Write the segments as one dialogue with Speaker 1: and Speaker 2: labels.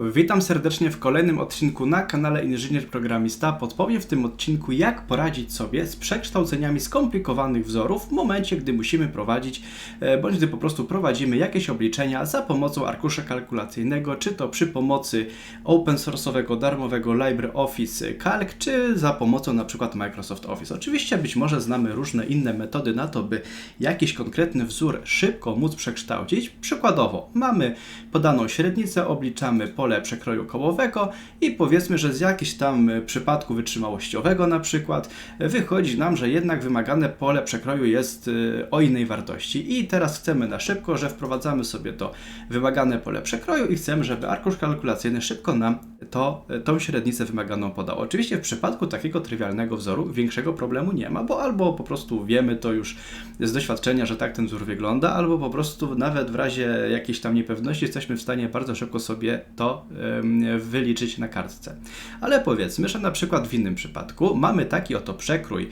Speaker 1: Witam serdecznie w kolejnym odcinku na kanale Inżynier Programista. Podpowiem w tym odcinku, jak poradzić sobie z przekształceniami skomplikowanych wzorów w momencie, gdy musimy prowadzić, e, bądź gdy po prostu prowadzimy jakieś obliczenia za pomocą arkusza kalkulacyjnego, czy to przy pomocy open source'owego, darmowego LibreOffice Calc, czy za pomocą na przykład Microsoft Office. Oczywiście być może znamy różne inne metody na to, by jakiś konkretny wzór szybko móc przekształcić. Przykładowo, mamy podaną średnicę, obliczamy pole przekroju kołowego i powiedzmy, że z jakiegoś tam e, przypadku wytrzymałościowego na przykład e, wychodzi nam, że jednak wymagane pole przekroju jest e, o innej wartości. I teraz chcemy na szybko, że wprowadzamy sobie to wymagane pole przekroju i chcemy, żeby arkusz kalkulacyjny szybko nam to, tą średnicę wymaganą podał. Oczywiście w przypadku takiego trywialnego wzoru większego problemu nie ma, bo albo po prostu wiemy to już z doświadczenia, że tak ten wzór wygląda, albo po prostu nawet w razie jakiejś tam niepewności jesteśmy w stanie bardzo szybko sobie to wyliczyć na kartce. Ale powiedzmy, że na przykład w innym przypadku mamy taki oto przekrój,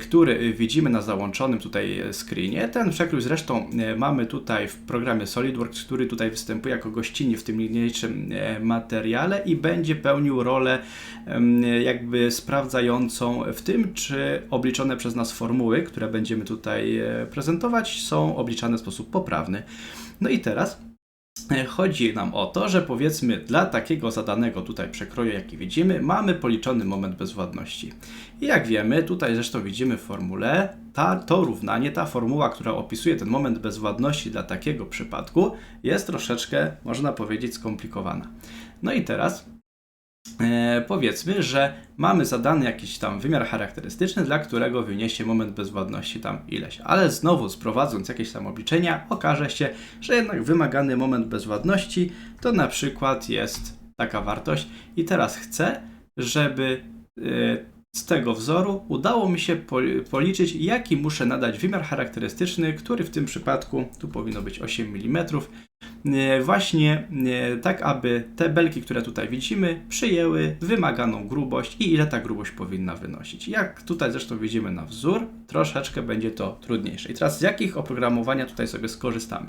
Speaker 1: który widzimy na załączonym tutaj screenie. Ten przekrój zresztą y, mamy tutaj w programie SolidWorks, który tutaj występuje jako gościnnie w tym niniejszym y, materiale i będzie pełnił rolę jakby sprawdzającą w tym, czy obliczone przez nas formuły, które będziemy tutaj e, prezentować, są obliczane w sposób poprawny. No i teraz E, Chodzi nam o to, że powiedzmy dla takiego zadanego tutaj przekroju, jaki widzimy, mamy policzony moment bezwładności. I jak wiemy, tutaj zresztą widzimy w formule, ta, to równanie, ta formuła, która opisuje ten moment bezwładności dla takiego przypadku, jest troszeczkę, można powiedzieć, skomplikowana. No i teraz e, powiedzmy, że mamy zadany jakiś tam wymiar charakterystyczny, dla którego wyniesie moment bezwładności tam ileś. Ale znowu sprowadząc jakieś tam obliczenia, okaże się, że jednak wymagany moment bezwładności to na przykład jest taka wartość. I teraz chcę, żeby e, z tego wzoru udało mi się pol- policzyć, jaki muszę nadać wymiar charakterystyczny, który w tym przypadku, tu powinno być 8 mm, E, właśnie e, tak, aby te belki, które tutaj widzimy, przyjęły wymaganą grubość i ile ta grubość powinna wynosić. Jak tutaj zresztą widzimy na wzór, troszeczkę będzie to trudniejsze. I teraz z jakich oprogramowania tutaj sobie skorzystamy?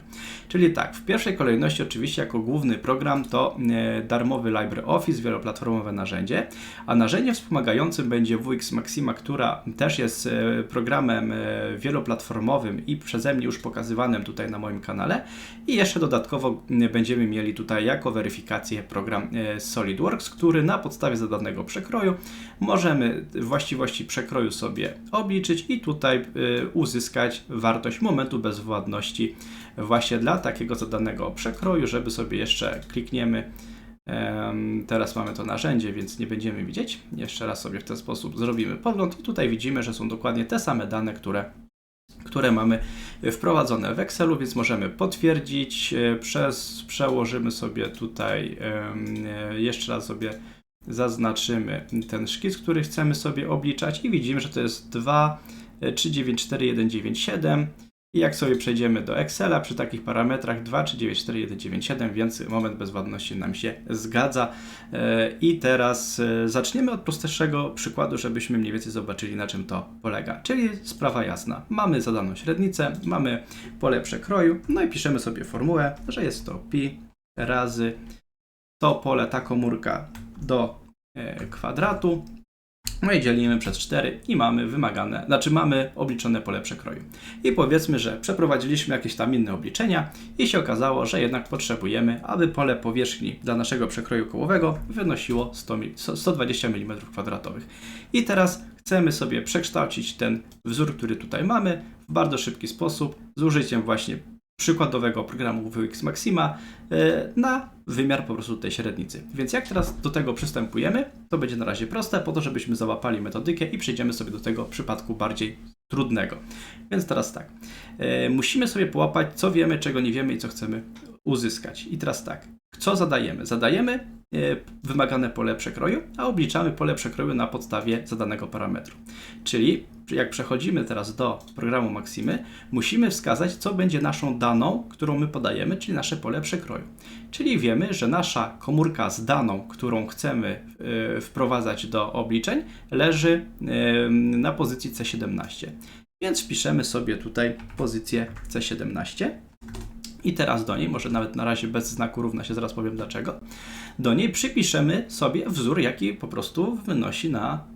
Speaker 1: Czyli tak, w pierwszej kolejności oczywiście jako główny program to e, darmowy LibreOffice, wieloplatformowe narzędzie, a narzędziem wspomagającym będzie WX Maxima, która też jest programem wieloplatformowym i przeze mnie już pokazywanym tutaj na moim kanale i jeszcze dodatkowo będziemy mieli tutaj jako weryfikację program e, SolidWorks, który na podstawie zadanego przekroju możemy właściwości przekroju sobie obliczyć i tutaj e, uzyskać wartość momentu bezwładności właśnie dla takiego zadanego przekroju, żeby sobie jeszcze klikniemy Teraz mamy to narzędzie, więc nie będziemy widzieć. Jeszcze raz sobie w ten sposób zrobimy podgląd i tutaj widzimy, że są dokładnie te same dane, które które mamy wprowadzone w Excelu, więc możemy potwierdzić. e, Przez, przełożymy sobie tutaj, e, jeszcze raz sobie zaznaczymy ten szkic, który chcemy sobie obliczać i widzimy, że to jest 2, e, 3, 9, 4, 1, 9, 7. I jak sobie przejdziemy do Excela przy takich parametrach 2, 3, 9, 4, 1, 9, 7, więc moment bezwładności nam się zgadza. E, I teraz e, zaczniemy od prostszego przykładu, żebyśmy mniej więcej zobaczyli na czym to polega. Czyli sprawa jasna. Mamy zadaną średnicę, mamy pole przekroju, no i piszemy sobie formułę, że jest to pi razy to pole, ta komórka do e, kwadratu. No i dzielimy przez 4 i mamy wymagane, znaczy mamy obliczone pole przekroju. I powiedzmy, że przeprowadziliśmy jakieś tam inne obliczenia i się okazało, że jednak potrzebujemy, aby pole powierzchni dla naszego przekroju kołowego wynosiło 100, mi- 120 mm2. I teraz chcemy sobie przekształcić ten wzór, który tutaj mamy w bardzo szybki sposób z użyciem właśnie przykładowego programu WX Maxima e, na wymiar po prostu tej średnicy. Więc jak teraz do tego przystępujemy, to będzie na razie proste, po to, żebyśmy załapali metodykę i przejdziemy sobie do tego przypadku bardziej trudnego. Więc teraz tak, e, musimy sobie połapać, co wiemy, czego nie wiemy i co chcemy uzyskać. I teraz tak, co zadajemy? Zadajemy e, wymagane pole przekroju, a obliczamy pole przekroju na podstawie zadanego parametru. Czyli jak przechodzimy teraz do programu Maximy, musimy wskazać, co będzie naszą daną, którą my podajemy, czyli nasze pole przekroju. Czyli wiemy, że nasza komórka z daną, którą chcemy e, wprowadzać do obliczeń, leży e, na pozycji C17. Więc wpiszemy sobie tutaj pozycję C17. I teraz do niej, może nawet na razie bez znaku równa się, zaraz powiem dlaczego. do niej przypiszemy sobie wzór, jaki po prostu wynosi na,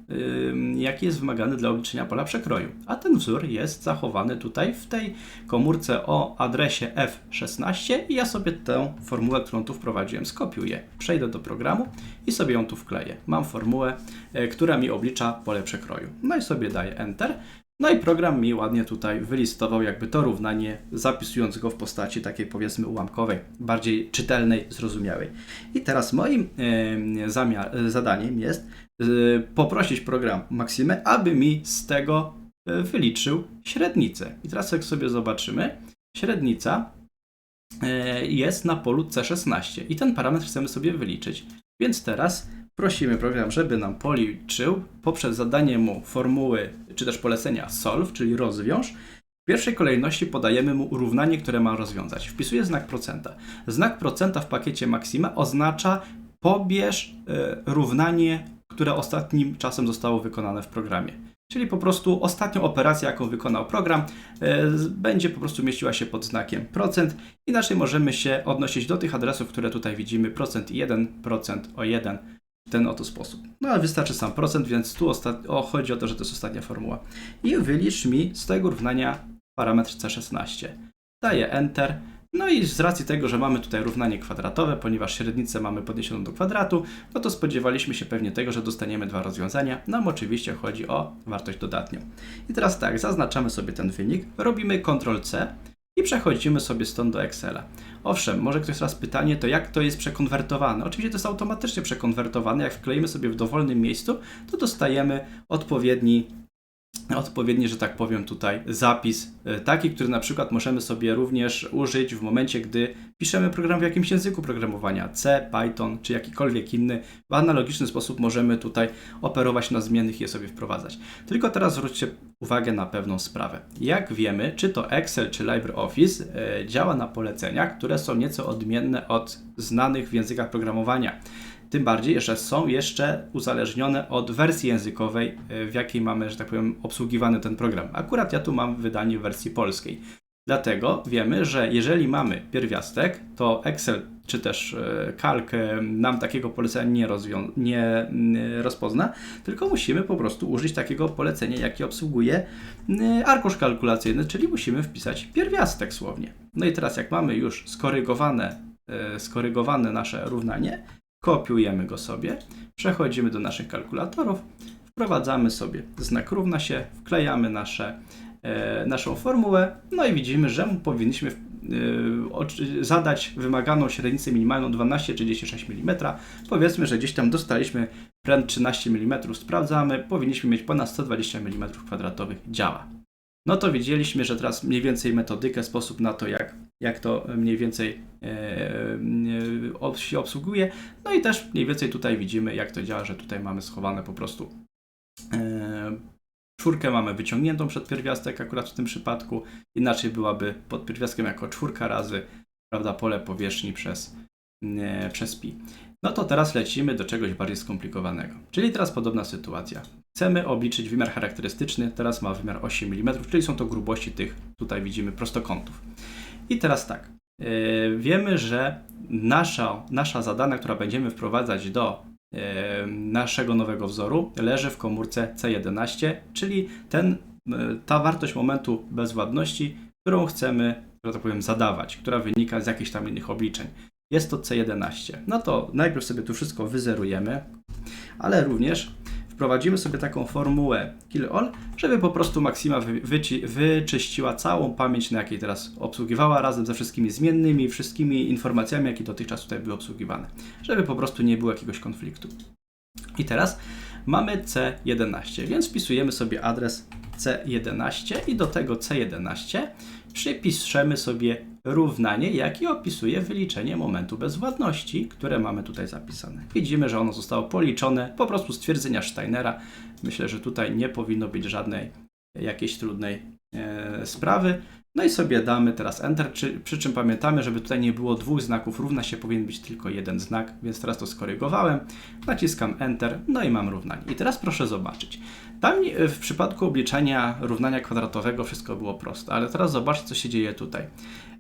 Speaker 1: jaki jest wymagany dla obliczenia pola przekroju. A ten wzór jest zachowany tutaj w tej komórce o adresie F16 i ja sobie tę formułę, którą tu wprowadziłem, skopiuję. Przejdę do programu i sobie ją tu wkleję. Mam formułę, e, która mi oblicza pole przekroju. No i sobie daję Enter. No i program mi ładnie tutaj wylistował jakby to równanie, zapisując go w postaci takiej powiedzmy ułamkowej, bardziej czytelnej, zrozumiałej. I teraz moim e, zadaniem jest e, poprosić program Maximę, aby mi z tego e, wyliczył średnicę. I teraz jak sobie zobaczymy, średnica e, jest na polu C16 i ten parametr chcemy sobie wyliczyć. Więc teraz prosimy program, żeby nam policzył poprzez zadanie mu formuły czy też polecenia solve, czyli rozwiąż. W pierwszej kolejności podajemy mu równanie, które ma rozwiązać. Wpisuję znak procenta. Znak procenta w pakiecie Maxima oznacza pobierz e, równanie, które ostatnim czasem zostało wykonane w programie. Czyli po prostu ostatnią operację, jaką wykonał program, e, będzie po prostu mieściła się pod znakiem procent. Inaczej możemy się odnosić do tych adresów, które tutaj widzimy, procent 1, procent o 1, w ten oto sposób. No ale wystarczy sam procent, więc tu o, chodzi o to, że to jest ostatnia formuła. I wylicz mi z tego równania parametr C16. Daję Enter. No i z racji tego, że mamy tutaj równanie kwadratowe, ponieważ średnicę mamy podniesioną do kwadratu, no to spodziewaliśmy się pewnie tego, że dostaniemy dwa rozwiązania. Nam oczywiście chodzi o wartość dodatnią. I teraz tak, zaznaczamy sobie ten wynik, robimy Ctrl-C i przechodzimy sobie stąd do Excela. Owszem, może ktoś teraz pytanie, to jak to jest przekonwertowane? Oczywiście to jest automatycznie przekonwertowane. Jak wkleimy sobie w dowolnym miejscu, to dostajemy odpowiedni odpowiedni, że tak powiem tutaj zapis e, taki, który na przykład możemy sobie również użyć w momencie, gdy piszemy program w jakimś języku programowania C, Python czy jakikolwiek inny. W analogiczny sposób możemy tutaj operować na zmiennych i je sobie wprowadzać. Tylko teraz zwróćcie uwagę na pewną sprawę. Jak wiemy, czy to Excel czy LibreOffice e, działa na poleceniach, które są nieco odmienne od znanych w językach programowania. Tym bardziej, że są jeszcze uzależnione od wersji językowej, e, w jakiej mamy, że tak powiem, obsługiwany ten program. Akurat ja tu mam wydanie w wersji polskiej. Dlatego wiemy, że jeżeli mamy pierwiastek, to Excel czy też e, Calc e, nam takiego polecenia nie, nie mm, rozpozna, tylko musimy po prostu użyć takiego polecenia, jakie obsługuje mm, arkusz kalkulacyjny, czyli musimy wpisać pierwiastek słownie. No i teraz jak mamy już skorygowane, e, skorygowane nasze równanie, kopiujemy go sobie, przechodzimy do naszych kalkulatorów, wprowadzamy sobie znak równa się, wklejamy nasze, e, naszą formułę, no i widzimy, że powinniśmy e, zadać wymaganą średnicę minimalną 12,36 mm. Powiedzmy, że gdzieś tam dostaliśmy pręt 13 mm, sprawdzamy, powinniśmy mieć ponad 120 mm kwadratowych, działa. No to widzieliśmy, że teraz mniej więcej metodykę, sposób na to, jak, jak to mniej więcej e, e, się obsługuje. No i też mniej więcej tutaj widzimy, jak to działa, że tutaj mamy schowane po prostu e, czwórkę mamy wyciągniętą przed pierwiastek akurat w tym przypadku. Inaczej byłaby pod pierwiastkiem jako czwórka razy, prawda, pole powierzchni przez, przez pi. No to teraz lecimy do czegoś bardziej skomplikowanego. Czyli teraz podobna sytuacja. Chcemy obliczyć wymiar charakterystyczny, teraz ma wymiar 8 mm, czyli są to grubości tych, tutaj widzimy, prostokątów. I teraz tak, yy, wiemy, że nasza, nasza zadana, która będziemy wprowadzać do yy, naszego nowego wzoru, leży w komórce C11, czyli ten, yy, ta wartość momentu bezwładności, którą chcemy, że tak powiem, zadawać, która wynika z jakichś tam innych obliczeń. Jest to C11. No to najpierw sobie tu wszystko wyzerujemy, ale również wprowadzimy sobie taką formułę kill-all, żeby po prostu Maxima wyczyściła całą pamięć, na jakiej teraz obsługiwała, razem ze wszystkimi zmiennymi, wszystkimi informacjami, jakie dotychczas tutaj były obsługiwane, żeby po prostu nie było jakiegoś konfliktu. I teraz mamy C11, więc wpisujemy sobie adres C11 i do tego C11 przypiszemy sobie równanie, jakie opisuje wyliczenie momentu bezwładności, które mamy tutaj zapisane. Widzimy, że ono zostało policzone po prostu z twierdzenia Steinera. Myślę, że tutaj nie powinno być żadnej jakiejś trudnej e, sprawy. No i sobie damy teraz Enter, czy, przy czym pamiętamy, żeby tutaj nie było dwóch znaków równa się, powinien być tylko jeden znak, więc teraz to skorygowałem. Naciskam Enter, no i mam równanie. I teraz proszę zobaczyć. Tam e, w przypadku obliczania równania kwadratowego wszystko było proste, ale teraz zobaczcie, co się dzieje tutaj.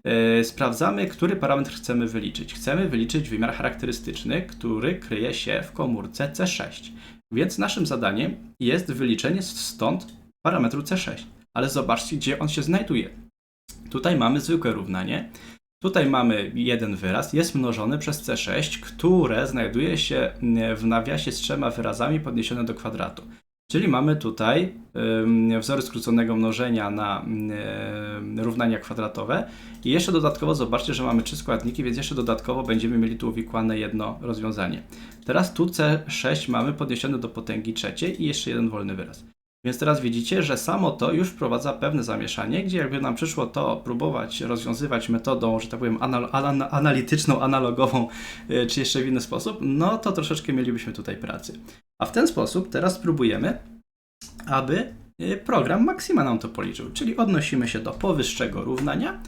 Speaker 1: E, Sprawdzamy, który parametr chcemy wyliczyć. Chcemy wyliczyć wymiar charakterystyczny, który kryje się w komórce C6. Więc naszym zadaniem jest wyliczenie stąd parametru C6. Ale zobaczcie, gdzie on się znajduje. Tutaj mamy zwykłe równanie. Tutaj mamy jeden wyraz, jest mnożony przez C6, które znajduje się mm, w nawiasie z trzema wyrazami podniesione do kwadratu. Czyli mamy tutaj wzory skróconego mnożenia na ym, równania kwadratowe i jeszcze dodatkowo zobaczcie, że mamy trzy składniki, więc jeszcze dodatkowo będziemy mieli tu uwikłane jedno rozwiązanie. Teraz tu C6 mamy podniesione do potęgi trzeciej i jeszcze jeden wolny wyraz. Więc teraz widzicie, że samo to już wprowadza pewne zamieszanie, gdzie jakby nam przyszło to próbować rozwiązywać metodą, że tak powiem, anal anal analityczną, analogową, yy, czy jeszcze w inny sposób, no to troszeczkę mielibyśmy tutaj pracy. A w ten sposób teraz spróbujemy, aby yy, program Maxima nam to policzył, czyli odnosimy się do powyższego równania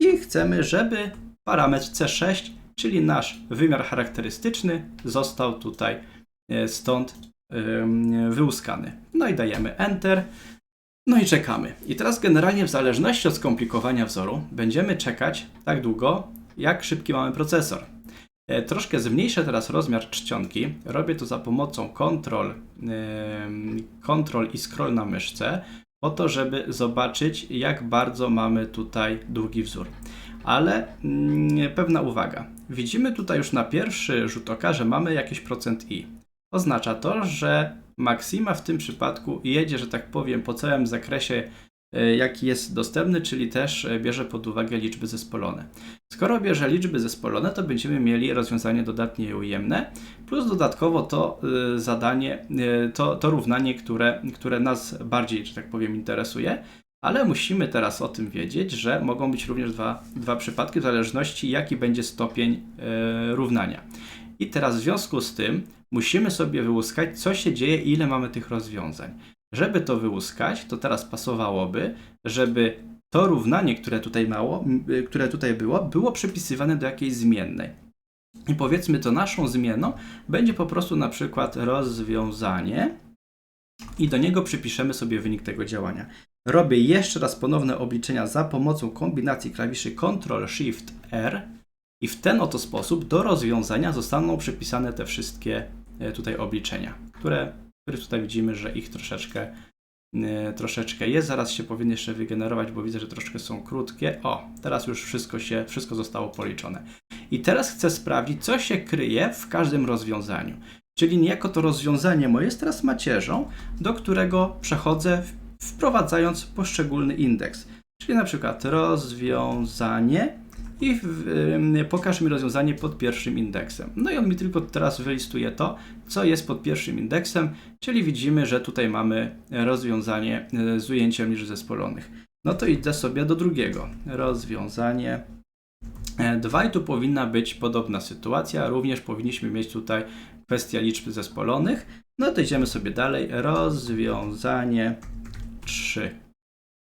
Speaker 1: i chcemy, żeby parametr C6, czyli nasz wymiar charakterystyczny, został tutaj yy, stąd wyłuskany. No i dajemy Enter. No i czekamy. I teraz generalnie w zależności od skomplikowania wzoru będziemy czekać tak długo, jak szybki mamy procesor. E, Troszkę zmniejszę teraz rozmiar czcionki. Robię to za pomocą Ctrl, Ctrl i scroll na myszce, po to, żeby zobaczyć, jak bardzo mamy tutaj długi wzór. Ale mm, pewna uwaga. Widzimy tutaj już na pierwszy rzut oka, że mamy jakieś procent i. Oznacza to, że Maxima w tym przypadku jedzie, że tak powiem, po całym zakresie, e, jaki jest dostępny, czyli też e, bierze pod uwagę liczby zespolone. Skoro bierze liczby zespolone, to będziemy mieli rozwiązanie dodatnie ujemne, plus dodatkowo to e, zadanie, to, to równanie, które, które nas bardziej, że tak powiem, interesuje. Ale musimy teraz o tym wiedzieć, że mogą być również dwa, dwa przypadki, w zależności jaki będzie stopień równania. I teraz w związku z tym musimy sobie wyłuskać, co się dzieje i ile mamy tych rozwiązań. Żeby to wyłuskać, to teraz pasowałoby, żeby to równanie, które tutaj, mało, które tutaj było, było przypisywane do jakiejś zmiennej. I powiedzmy to naszą zmienną będzie po prostu na przykład rozwiązanie i do niego przypiszemy sobie wynik tego działania. Robię jeszcze raz ponowne obliczenia za pomocą kombinacji klawiszy Ctrl Shift R i w ten oto sposób do rozwiązania zostaną przypisane te wszystkie e, tutaj obliczenia, które, które tutaj widzimy, że ich troszeczkę, e, troszeczkę jest. Zaraz się powinny jeszcze wygenerować, bo widzę, że troszkę są krótkie. O, teraz już wszystko się, wszystko zostało policzone. I teraz chcę sprawdzić, co się kryje w każdym rozwiązaniu. Czyli niejako to rozwiązanie moje jest teraz macierzą, do którego przechodzę wprowadzając poszczególny indeks. Czyli na przykład rozwiązanie i pokaż mi rozwiązanie pod pierwszym indeksem. No i on mi tylko teraz wylistuje to, co jest pod pierwszym indeksem, czyli widzimy, że tutaj mamy rozwiązanie e, z ujęciem liczb zespolonych. No to idę sobie do drugiego. Rozwiązanie 2 i tu powinna być podobna sytuacja. Również powinniśmy mieć tutaj kwestię liczb zespolonych. No to idziemy sobie dalej. Rozwiązanie 3.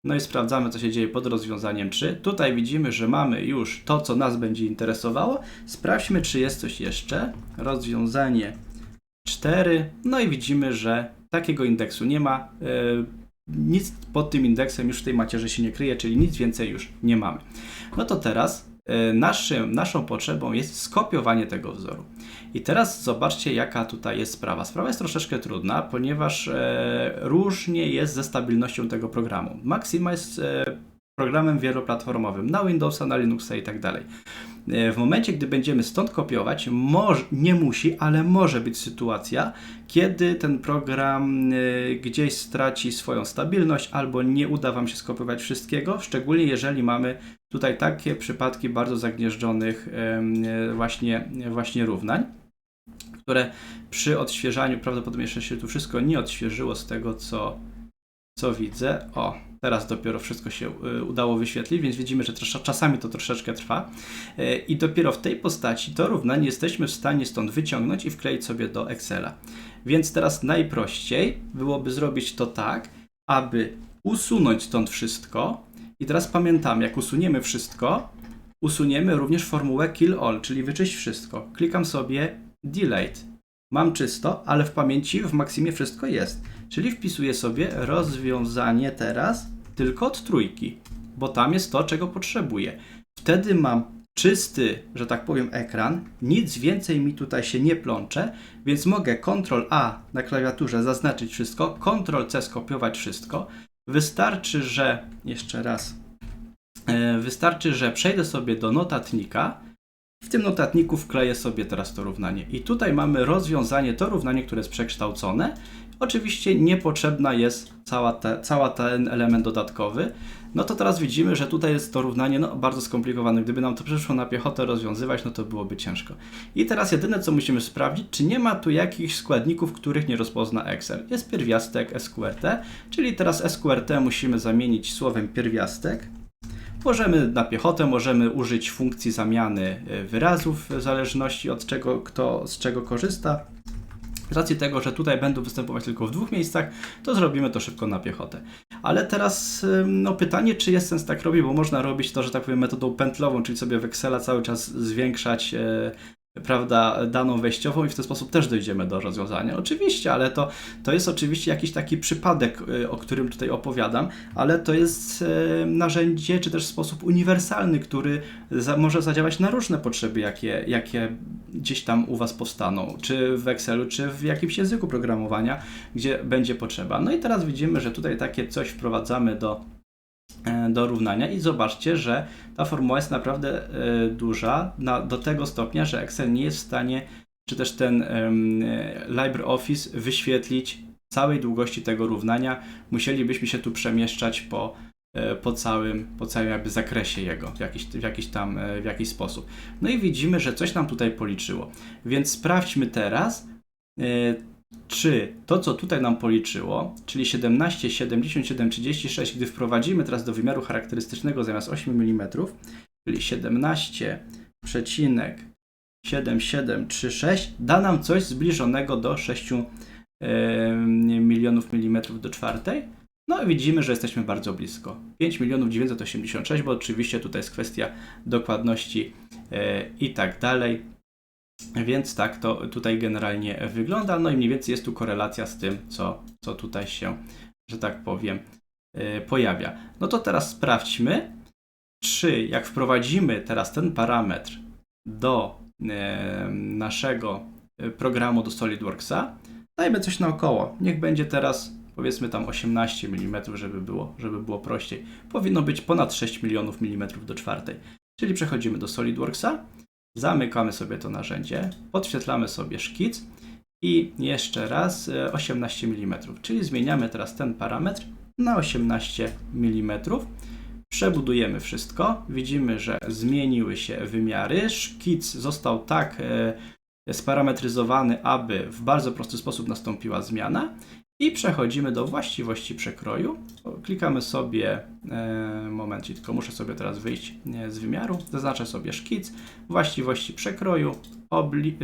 Speaker 1: No i sprawdzamy, co się dzieje pod rozwiązaniem 3. Tutaj widzimy, że mamy już to, co nas będzie interesowało. Sprawdźmy, czy jest coś jeszcze. Rozwiązanie 4. No i widzimy, że takiego indeksu nie ma. Yy, nic pod tym indeksem już w tej macierzy się nie kryje, czyli nic więcej już nie mamy. No to teraz E, naszym, naszą potrzebą jest skopiowanie tego wzoru. I teraz zobaczcie, jaka tutaj jest sprawa. Sprawa jest troszeczkę trudna, ponieważ e, różnie jest ze stabilnością tego programu. Maxima jest e, programem wieloplatformowym na Windowsa, na Linuxa i tak dalej. E, w momencie, gdy będziemy stąd kopiować, może, nie musi, ale może być sytuacja, kiedy ten program e, gdzieś straci swoją stabilność albo nie uda Wam się skopiować wszystkiego, szczególnie jeżeli mamy tutaj takie przypadki bardzo zagnieżdżonych e, właśnie, właśnie równań które przy odświeżaniu prawdopodobnie jeszcze się tu wszystko nie odświeżyło z tego, co, co widzę. O, Teraz dopiero wszystko się y, udało wyświetlić, więc widzimy, że czasami to troszeczkę trwa. Y, I dopiero w tej postaci to równanie jesteśmy w stanie stąd wyciągnąć i wkleić sobie do Excela. Więc teraz najprościej byłoby zrobić to tak, aby usunąć stąd wszystko. I teraz pamiętam, jak usuniemy wszystko, usuniemy również formułę kill all, czyli wyczyść wszystko. Klikam sobie delete. Mam czysto, ale w pamięci w Maximie wszystko jest. Czyli wpisuję sobie rozwiązanie teraz tylko od trójki, bo tam jest to, czego potrzebuję. Wtedy mam czysty, że tak powiem, ekran, nic więcej mi tutaj się nie plącze, więc mogę Ctrl A na klawiaturze zaznaczyć wszystko, Ctrl C skopiować wszystko. Wystarczy, że jeszcze raz, e, wystarczy, że przejdę sobie do notatnika. W tym notatniku wkleję sobie teraz to równanie. I tutaj mamy rozwiązanie, to równanie, które jest przekształcone. Oczywiście niepotrzebna jest cała, te, cała ten element dodatkowy. No to teraz widzimy, że tutaj jest to równanie no, bardzo skomplikowane. Gdyby nam to przyszło na piechotę rozwiązywać, no to byłoby ciężko. I teraz jedyne, co musimy sprawdzić, czy nie ma tu jakichś składników, których nie rozpozna Excel. Jest pierwiastek SQRT, czyli teraz SQRT musimy zamienić słowem pierwiastek. Możemy na piechotę, możemy użyć funkcji zamiany y, wyrazów w zależności od czego kto z czego korzysta. Z racji tego, że tutaj będą występować tylko w dwóch miejscach, to zrobimy to szybko na piechotę. Ale teraz no, pytanie, czy jest sens tak robić, bo można robić to, że tak powiem, metodą pętlową, czyli sobie w Excela cały czas zwiększać e, prawda, daną wejściową i w ten sposób też dojdziemy do rozwiązania. Oczywiście, ale to, to jest oczywiście jakiś taki przypadek, y, o którym tutaj opowiadam, ale to jest e, narzędzie, czy też sposób uniwersalny, który za, może zadziałać na różne potrzeby, jakie, jakie gdzieś tam u Was powstaną, czy w Excelu, czy w jakimś języku programowania, gdzie będzie potrzeba. No i teraz widzimy, że tutaj takie coś wprowadzamy do do równania i zobaczcie, że ta formuła jest naprawdę e, duża na, do tego stopnia, że Excel nie jest w stanie, czy też ten um, LibreOffice wyświetlić całej długości tego równania. Musielibyśmy się tu przemieszczać po, e, po całym, po całym jakby zakresie jego w jakiś, w jakiś tam e, w jakiś sposób. No i widzimy, że coś nam tutaj policzyło. Więc sprawdźmy teraz, e, czy to, co tutaj nam policzyło, czyli 17, 77, 36, gdy wprowadzimy teraz do wymiaru charakterystycznego zamiast 8 mm, czyli 17,7736, da nam coś zbliżonego do 6 e, milionów milimetrów do czwartej. No widzimy, że jesteśmy bardzo blisko. 5 milionów 986, bo oczywiście tutaj jest kwestia dokładności e, i tak dalej. Więc tak to tutaj generalnie wygląda. No i mniej więcej jest tu korelacja z tym, co, co tutaj się, że tak powiem, yy, pojawia. No to teraz sprawdźmy, czy jak wprowadzimy teraz ten parametr do yy, naszego programu do SolidWorksa, dajmy coś naokoło. Niech będzie teraz powiedzmy tam 18 mm, żeby było, żeby było prościej. Powinno być ponad 6 milionów milimetrów do czwartej. Czyli przechodzimy do SolidWorksa Zamykamy sobie to narzędzie, podświetlamy sobie szkic i jeszcze raz 18 mm, czyli zmieniamy teraz ten parametr na 18 mm. Przebudujemy wszystko, widzimy, że zmieniły się wymiary, szkic został tak e, sparametryzowany, aby w bardzo prosty sposób nastąpiła zmiana i przechodzimy do właściwości przekroju. Klikamy sobie, e, moment, tylko muszę sobie teraz wyjść z wymiaru. Zaznaczę sobie szkic, właściwości przekroju, obli,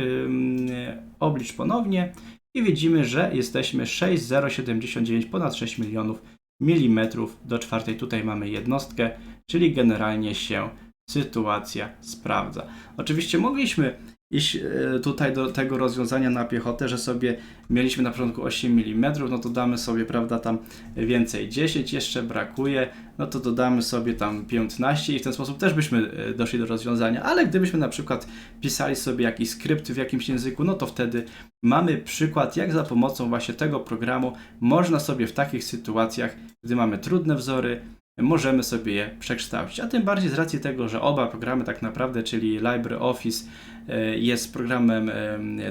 Speaker 1: e, oblicz ponownie i widzimy, że jesteśmy 6,079, ponad 6 milionów milimetrów do czwartej. Tutaj mamy jednostkę, czyli generalnie się sytuacja sprawdza. Oczywiście mogliśmy iść e, tutaj do tego rozwiązania na piechotę, że sobie mieliśmy na początku 8 mm, no to damy sobie, prawda, tam więcej 10 jeszcze brakuje, no to dodamy sobie tam 15 i w ten sposób też byśmy e, doszli do rozwiązania, ale gdybyśmy na przykład pisali sobie jakiś skrypt w jakimś języku, no to wtedy mamy przykład, jak za pomocą właśnie tego programu można sobie w takich sytuacjach, gdy mamy trudne wzory, możemy sobie je przekształcić. A tym bardziej z racji tego, że oba programy tak naprawdę, czyli LibreOffice e, jest programem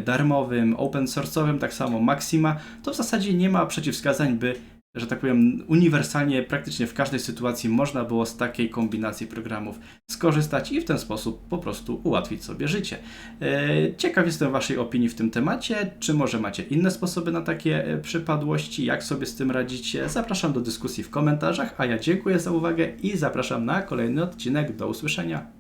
Speaker 1: darmowym, open source'owym, tak samo Maxima, to w zasadzie nie ma przeciwwskazań, by że tak powiem, uniwersalnie praktycznie w każdej sytuacji można było z takiej kombinacji programów skorzystać i w ten sposób po prostu ułatwić sobie życie. E, ciekaw jestem Waszej opinii w tym temacie. Czy może macie inne sposoby na takie e, przypadłości? Jak sobie z tym radzicie? Zapraszam do dyskusji w komentarzach, a ja dziękuję za uwagę i zapraszam na kolejny odcinek. Do usłyszenia.